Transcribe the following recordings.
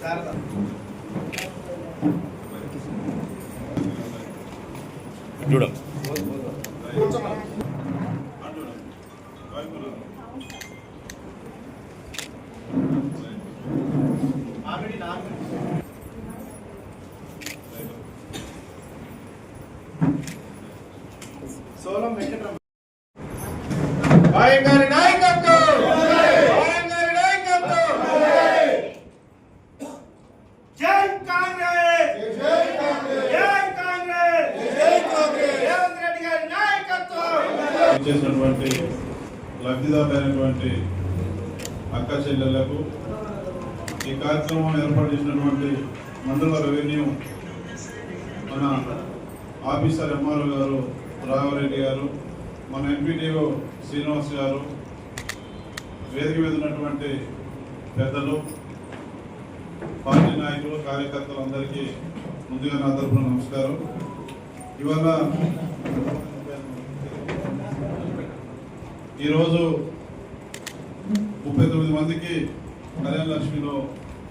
చూడం. చూడం సోలం వెంకటరమణ. గారి చేసినటువంటి లబ్ధిదారులైనటువంటి అక్క చెల్లెళ్ళకు ఈ కార్యక్రమం ఏర్పాటు చేసినటువంటి మండల రెవెన్యూ మన ఆఫీసర్ ఎంఆర్ఓ గారు రాఘవరెడ్డి గారు మన ఎంపీటీఓ శ్రీనివాస్ గారు వేదిక మీద ఉన్నటువంటి పెద్దలు పార్టీ నాయకులు కార్యకర్తలు అందరికీ ముందుగా నా తరఫున నమస్కారం. ఇవాళ ఈరోజు ముప్పై తొమ్మిది మందికి కళ్యాణ లక్ష్మిలో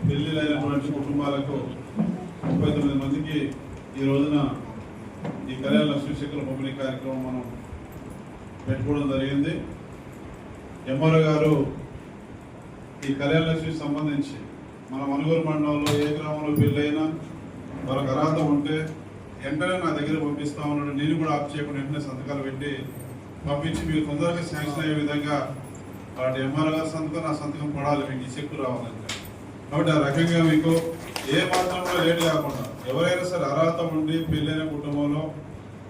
పెళ్ళిళ్ళైనటువంటి కుటుంబాలకు ముప్పై తొమ్మిది మందికి ఈ రోజున ఈ కళ్యాణ లక్ష్మి శిఖర పంపిణీ కార్యక్రమం మనం పెట్టుకోవడం జరిగింది. ఎంఆర్ఓ గారు ఈ కళ్యాణ లక్ష్మికి సంబంధించి మన మనుగోలు మండలంలో ఏ గ్రామంలో పెళ్ళైనా వాళ్ళకి అర్హత ఉంటే వెంటనే నా దగ్గర పంపిస్తా ఉన్నాడు నేను కూడా ఆప్ చేయకుండా వెంటనే సంతకాలు పెట్టి పంపించి మీరు తొందరగా శాంక్షన్ అయ్యే విధంగా వాటి ఎంఆర్ఓ గారి సంతకం నా సంతకం పడాలి మీకు ఈ చెక్కు రావాలంటే కాబట్టి ఆ రకంగా మీకు ఏ మాత్రం కూడా లేట్ కాకుండా ఎవరైనా సరే అర్హత ఉండి పెళ్ళైన కుటుంబంలో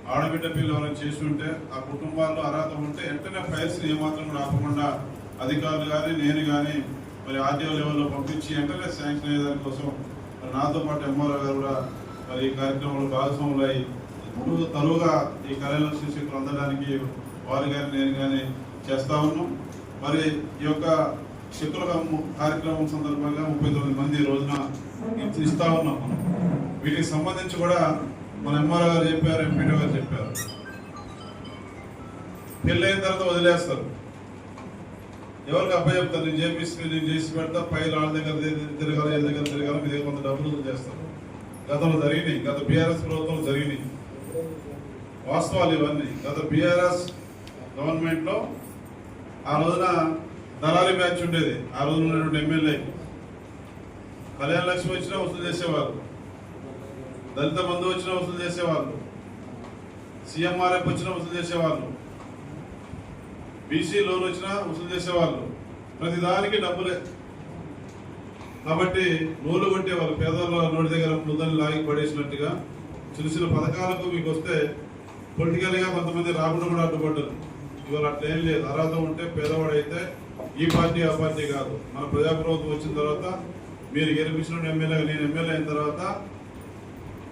ఆడబిడ్డ పిల్లలు ఎవరైనా చేసి ఉంటే ఆ కుటుంబాల్లో అర్హత ఉంటే వెంటనే ఫైల్స్ ఏమాత్రం మాత్రం కూడా ఆపకుండా అధికారులు కానీ నేను కానీ మరి ఆర్టీఓ లెవెల్లో పంపించి వెంటనే శాంక్షన్ అయ్యే దానికోసం మరి నాతో పాటు ఎంఆర్ఓ గారు కూడా మరి ఈ కార్యక్రమంలో భాగస్వాములు అయి తరువుగా ఈ కార్యాలయం శిక్షకులు అందడానికి వారు కానీ నేను కానీ చేస్తూ ఉన్నాం. మరి ఈ యొక్క శిక్షుల కార్యక్రమం సందర్భంగా ముప్పై తొమ్మిది మంది రోజున ఇస్తూ ఇస్తా ఉన్నాం మనం. వీటికి సంబంధించి కూడా మన ఎంఆర్ఓ గారు చెప్పారు ఎంపీడీ గారు చెప్పారు. పెళ్ళైన తర్వాత వదిలేస్తారు. ఎవరికి అబ్బాయి చెప్తారు? నేను చేపిస్తే నేను చేసి పెడతా పైలు వాళ్ళ దగ్గర తిరగాలి వీళ్ళ దగ్గర తిరగాలి మీ దగ్గర కొంత డబ్బులు చేస్తారు. గతంలో జరిగినాయి. గత బీఆర్ఎస్ ప్రభుత్వం జరిగినాయి. వాస్తవాలు ఇవన్నీ. గత బీఆర్ఎస్ గవర్నమెంట్లో ఆ రోజున దళారి బ్యాచ్ ఉండేది. ఆ రోజున ఉన్నటువంటి ఎమ్మెల్యే. కళ్యాణ లక్ష్మి వచ్చినా వసూలు చేసేవారు దళిత బంధువు వచ్చినా వసూలు చేసేవాళ్ళు. సీఎంఆర్ఎఫ్ వచ్చినా వసూలు చేసేవాళ్ళు. బీసీ లోన్ వచ్చినా వసూలు చేసేవాళ్ళు. ప్రతి దానికి డబ్బులే. కాబట్టి నోలు కొట్టేవాళ్ళు పేదవాళ్ళ నోటి దగ్గర ముందని లాగి పడేసినట్టుగా చిన్న చిన్న పథకాలకు మీకు వస్తే పొలిటికల్గా కొంతమంది రాకుండా కూడా అడ్డుపడ్డారు. ఇవాళ అట్లా ఏం లేదు. అర్హత ఉంటే పేదవాడైతే ఈ పార్టీ ఆ పార్టీ కాదు. మన ప్రజాప్రభుత్వం వచ్చిన తర్వాత మీరు గెలిపించిన ఎమ్మెల్యే నేను ఎమ్మెల్యే అయిన తర్వాత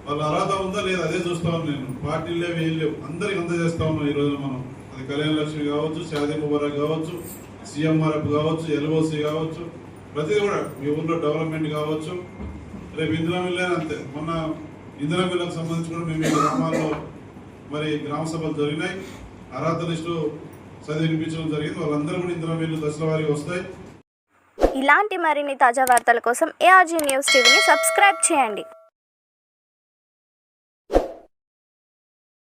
వాళ్ళ అర్హత ఉందా లేదా అదే చూస్తాను నేను. పార్టీలు లేవు ఏం లేవు. అందరికి అందజేస్తా ఉన్నాం ఈ రోజు మనం. అది కళ్యాణ లక్ష్మి కావచ్చు షాదీ ముబారక్ కావచ్చు సీఎంఆర్ఎఫ్ కావచ్చు ఎల్ఓసి కావచ్చు ప్రతిదీ కూడా మీ ఊర్లో డెవలప్మెంట్ కావచ్చు. రేపు ఇందిరా మిల్లే అంతే. మొన్న ఇందిరా మిల్లకు సంబంధించి కూడా మేము గ్రామాల్లో మరి గ్రామ సభలు జరిగినాయి. ఆరాధన లిస్టు చదివి వినిపించడం జరిగింది. వాళ్ళందరూ కూడా ఇందిరా మిల్లు దశల వారికి వస్తాయి. ఇలాంటి మరిన్ని తాజా వార్తల కోసం ఏఆర్జీ న్యూస్ టీవీని సబ్స్క్రైబ్ చేయండి.